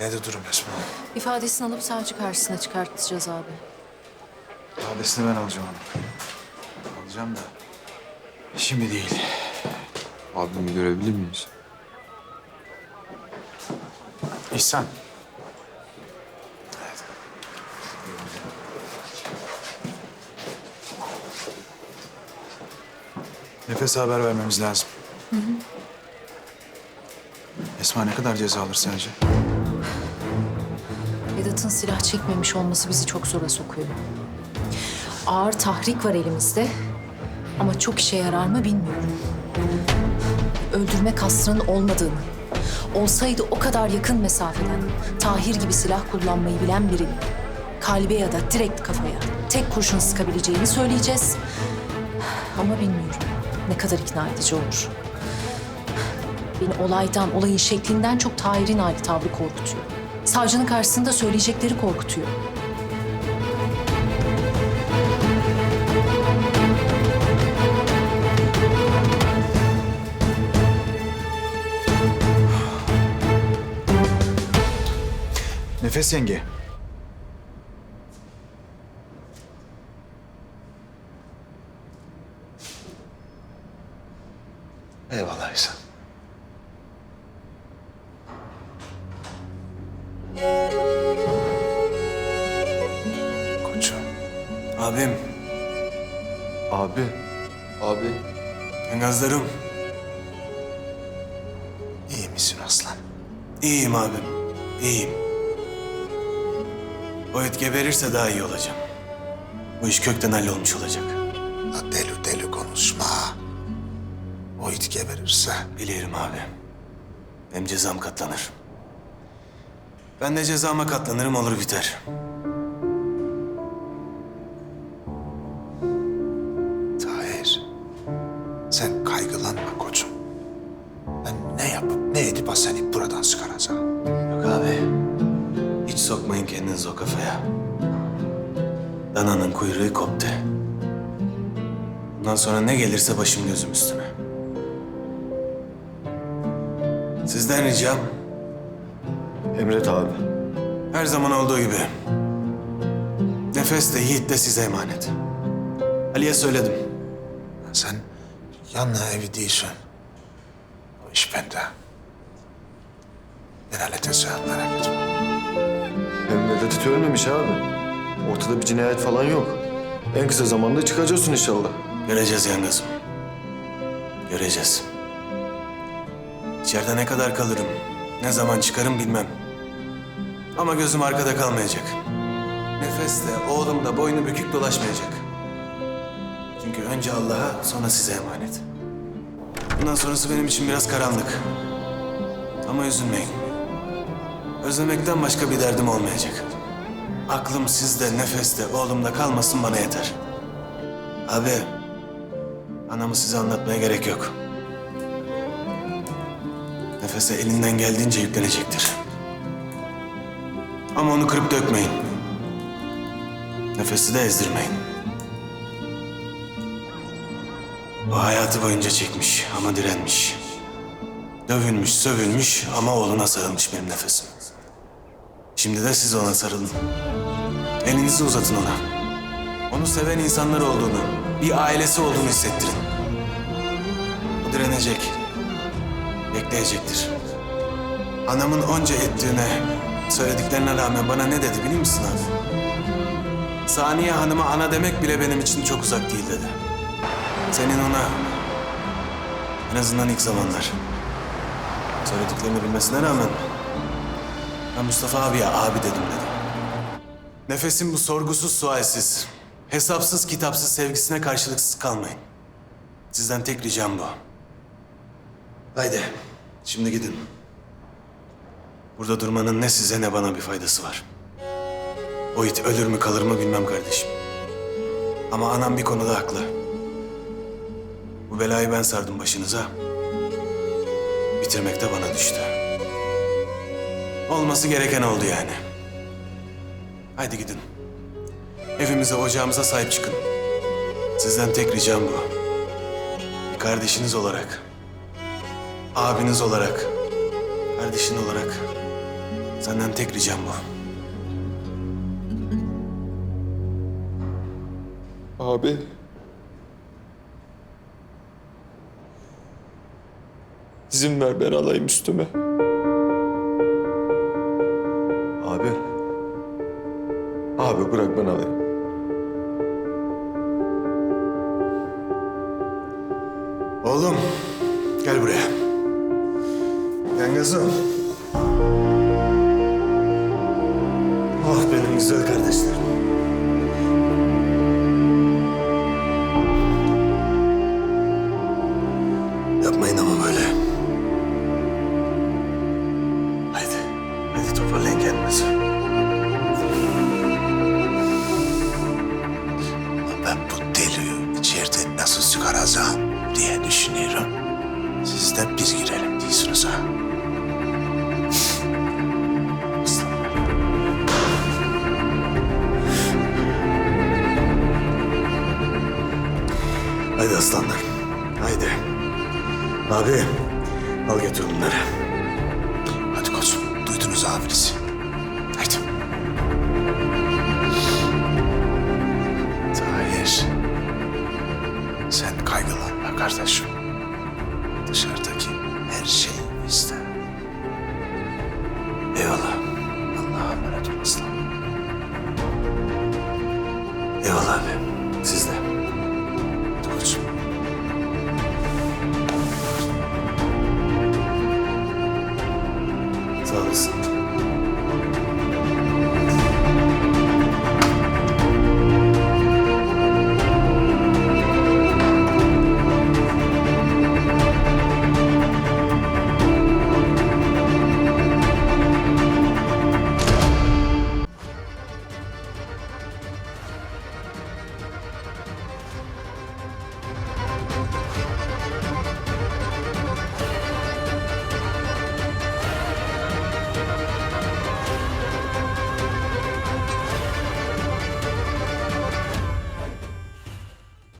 Nedir durum Esma? İfadesini alıp savcı karşısına çıkartacağız abi. Adresini ben alacağım onu. Alacağım da. Şimdi değil. Abimi görebilir miyiz? İhsan. Evet. Nefes haber vermemiz lazım. Esma ne kadar ceza alır sence? Vedat'ın silah çekmemiş olması bizi çok zora sokuyor. Ağır tahrik var elimizde ama çok işe yarar mı bilmiyorum. Öldürme kastının olmadığını, olsaydı o kadar yakın mesafeden Tahir gibi silah kullanmayı bilen birinin kalbe ya da direkt kafaya tek kurşun sıkabileceğini söyleyeceğiz. Ama bilmiyorum ne kadar ikna edici olur. Beni olaydan, olayın şeklinden çok Tahir'in hali tavrı korkutuyor. Savcının karşısında söyleyecekleri korkutuyor. Nefes yenge. Eyvallah İhsan. Abim, Abi. Abi. Engazlarım. iyi misin aslan? İyiyim abim, iyiyim. O et geberirse daha iyi olacağım. Bu iş kökten hallolmuş olacak. La deli deli konuşma. O it geberirse. Bilirim abi. Hem cezam katlanır. Ben de cezama katlanırım olur biter. Ne edip ha seni buradan çıkaracağım. Yok abi. Hiç sokmayın kendinizi o kafaya. Dananın kuyruğu koptu. Bundan sonra ne gelirse başım gözüm üstüne. Sizden ricam Emret abi. her zaman olduğu gibi. Nefes de Yiğit de size emanet. Ali'ye söyledim. Sen yanına evi değilsin. O iş bende. Ben halledeceğim merak etme. Hem Vedat hiç ölmemiş abi. Ortada bir cinayet falan yok. En kısa zamanda çıkacaksın inşallah. Göreceğiz yangazım. Göreceğiz. İçeride ne kadar kalırım, ne zaman çıkarım bilmem. Ama gözüm arkada kalmayacak. Nefes de, oğlum da boynu bükük dolaşmayacak. Çünkü önce Allah'a, sonra size emanet. Bundan sonrası benim için biraz karanlık. Ama üzülmeyin. Özlemekten başka bir derdim olmayacak. Aklım sizde, nefeste, oğlumda kalmasın bana yeter. Abi, anamı size anlatmaya gerek yok. Nefese elinden geldiğince yüklenecektir. Ama onu kırıp dökmeyin. Nefesi de ezdirmeyin. O hayatı boyunca çekmiş ama direnmiş. Dövülmüş, sövülmüş ama oğluna sarılmış benim nefesim. Şimdi de siz ona sarılın. Elinizi uzatın ona. Onu seven insanlar olduğunu, bir ailesi olduğunu hissettirin. O direnecek, bekleyecektir. Anamın onca ettiğine, söylediklerine rağmen bana ne dedi biliyor musun abi? Saniye Hanım'a ana demek bile benim için çok uzak değil dedi. Senin ona, en azından ilk zamanlar, söylediklerini bilmesine rağmen ben Mustafa abiye abi dedim dedi. Nefesin bu sorgusuz sualsiz, hesapsız kitapsız sevgisine karşılıksız kalmayın. Sizden tek ricam bu. Haydi, şimdi gidin. Burada durmanın ne size ne bana bir faydası var. O it ölür mü kalır mı bilmem kardeşim. Ama anam bir konuda haklı. Bu belayı ben sardım başınıza. Bitirmek de bana düştü. Olması gereken oldu yani. Haydi gidin. Evimize, ocağımıza sahip çıkın. Sizden tek ricam bu. Bir kardeşiniz olarak, abiniz olarak, kardeşin olarak senden tek ricam bu. Abi. İzin ver ben alayım üstüme. Abi bırak ben alayım. Oğlum gel buraya. Yengezim. Ah benim güzel kardeşlerim. Haydi aslanlar. Haydi. Abi al getir bunları. Hadi koçum duydunuz abinizi. close.